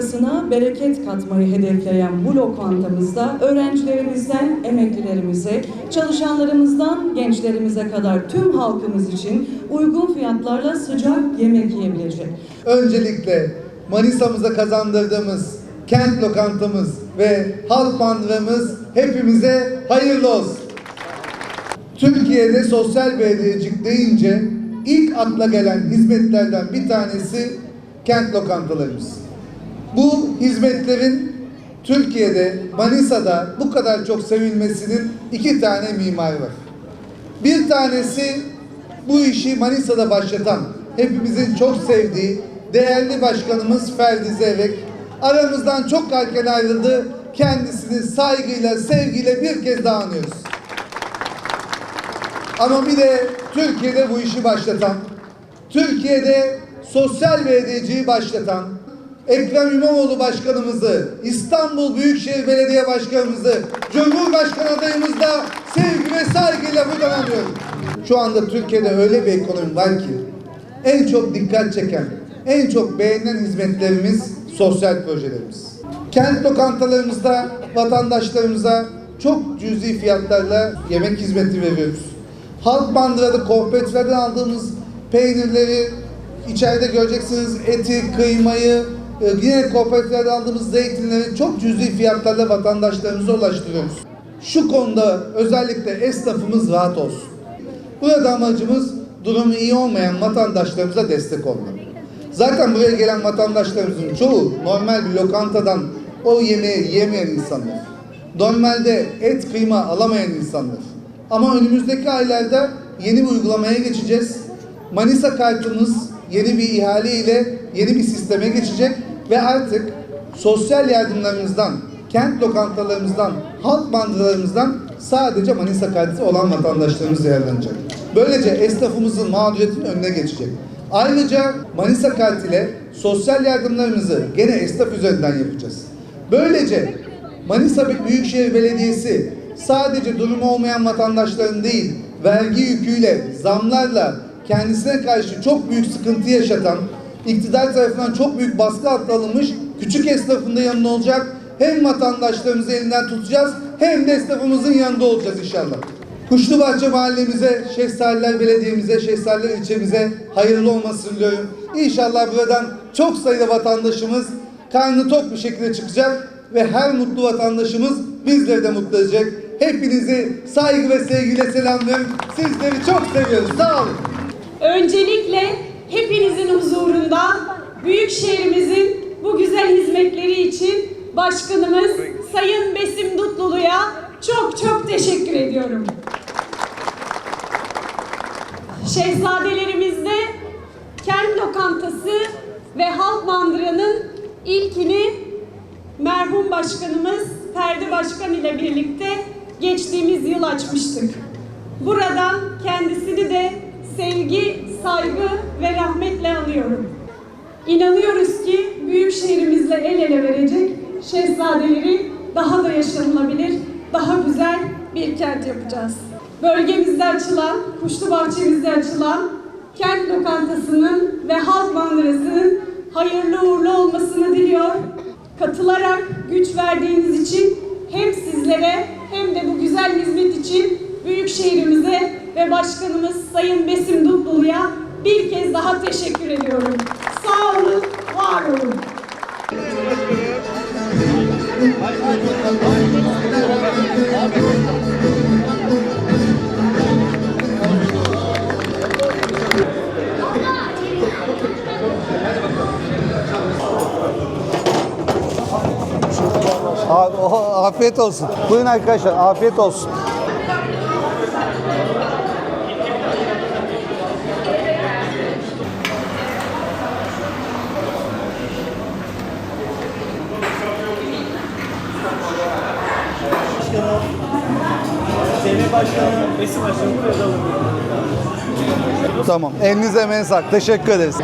sofrasına bereket katmayı hedefleyen bu lokantamızda öğrencilerimizden emeklilerimize, çalışanlarımızdan gençlerimize kadar tüm halkımız için uygun fiyatlarla sıcak yemek yiyebilecek. Öncelikle Manisa'mıza kazandırdığımız kent lokantamız ve halk bandırımız hepimize hayırlı olsun. Türkiye'de sosyal belediyecilik deyince ilk akla gelen hizmetlerden bir tanesi kent lokantalarımız. Bu hizmetlerin Türkiye'de, Manisa'da bu kadar çok sevilmesinin iki tane mimar var. Bir tanesi bu işi Manisa'da başlatan, hepimizin çok sevdiği değerli başkanımız Ferdi Zeyrek. Aramızdan çok erken ayrıldı. Kendisini saygıyla, sevgiyle bir kez daha anıyoruz. Ama bir de Türkiye'de bu işi başlatan, Türkiye'de sosyal belediyeciyi başlatan, Ekrem İmamoğlu başkanımızı, İstanbul Büyükşehir Belediye Başkanımızı, Cumhurbaşkanı adayımızı da sevgi ve saygıyla buradan anıyorum. Şu anda Türkiye'de öyle bir ekonomi var ki en çok dikkat çeken, en çok beğenilen hizmetlerimiz sosyal projelerimiz. Kent lokantalarımızda vatandaşlarımıza çok cüzi fiyatlarla yemek hizmeti veriyoruz. Halk bandırada kooperatiflerden aldığımız peynirleri içeride göreceksiniz eti, kıymayı, e, yine kooperatiflerden aldığımız zeytinleri çok cüzi fiyatlarla vatandaşlarımıza ulaştırıyoruz. Şu konuda özellikle esnafımız rahat olsun. Burada amacımız durumu iyi olmayan vatandaşlarımıza destek olmak. Zaten buraya gelen vatandaşlarımızın çoğu normal bir lokantadan o yemeği yemeyen insanlar. Normalde et kıyma alamayan insanlar. Ama önümüzdeki aylarda yeni bir uygulamaya geçeceğiz. Manisa kartımız yeni bir ihale ile yeni bir sisteme geçecek ve artık sosyal yardımlarımızdan, kent lokantalarımızdan, halk bandılarımızdan sadece Manisa kartı olan vatandaşlarımız yararlanacak. Böylece esnafımızın mağduriyetinin önüne geçecek. Ayrıca Manisa kart ile sosyal yardımlarımızı gene esnaf üzerinden yapacağız. Böylece Manisa Büyükşehir Belediyesi sadece durumu olmayan vatandaşların değil, vergi yüküyle, zamlarla kendisine karşı çok büyük sıkıntı yaşatan, iktidar tarafından çok büyük baskı altına alınmış küçük esnafın da yanında olacak. Hem vatandaşlarımızı elinden tutacağız hem de esnafımızın yanında olacağız inşallah. Kuşlubahçe mahallemize, Şehzaliler Belediye'mize, Şehzaliler ilçemize hayırlı olmasını diliyorum. İnşallah buradan çok sayıda vatandaşımız karnı tok bir şekilde çıkacak ve her mutlu vatandaşımız bizleri de mutlu edecek. Hepinizi saygı ve sevgiyle selamlıyorum. Sizleri çok seviyoruz. Sağ olun. Öncelikle hepinizin huzurunda büyük şehrimizin bu güzel hizmetleri için başkanımız Sayın Besim Dutlulu'ya çok çok teşekkür ediyorum. Şehzadelerimizde kent lokantası ve halk mandıranın ilkini merhum başkanımız Ferdi Başkan ile birlikte geçtiğimiz yıl açmıştık. Buradan kendisini de sevgi, saygı ve rahmetle anıyorum. İnanıyoruz ki büyük şehrimizle el ele verecek şehzadeleri daha da yaşanılabilir, daha güzel bir kent yapacağız. Bölgemizde açılan, Kuşlu Bahçemizde açılan kent lokantasının ve halk mandırasının hayırlı uğurlu olmasını diliyor. Katılarak güç verdiğiniz için hem sizlere hem de bu güzel hizmet için büyük şehrimize ve başkanımız Sayın Besim Dutlulu'ya bir kez daha teşekkür ediyorum. Sağ olun, var olun. Afiyet olsun. Buyurun arkadaşlar afiyet olsun. Tamam. Elinize sağlık. Teşekkür ederiz.